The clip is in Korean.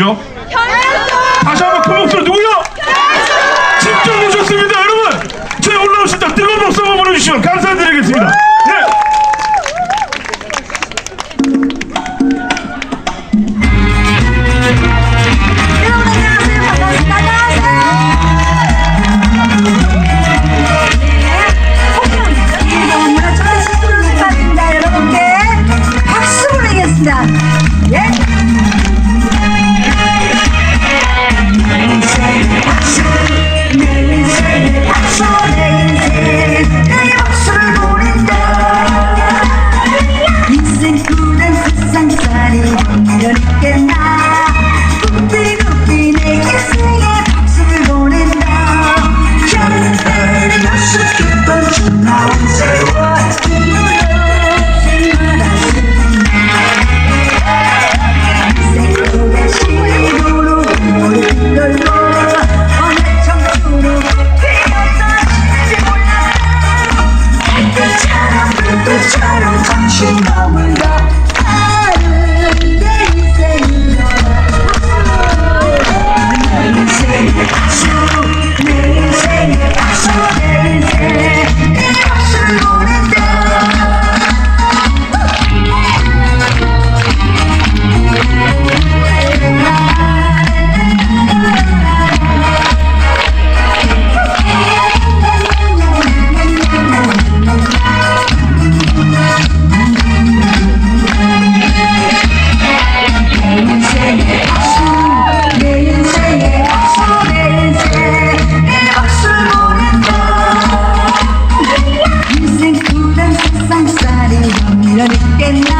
죠? 다시 한번 큰 목소리 누구요? 직접 모셨습니다 여러분! 제 올라오실 때 뜨거운 박수 한번 보내주시면 감사드리겠습니다.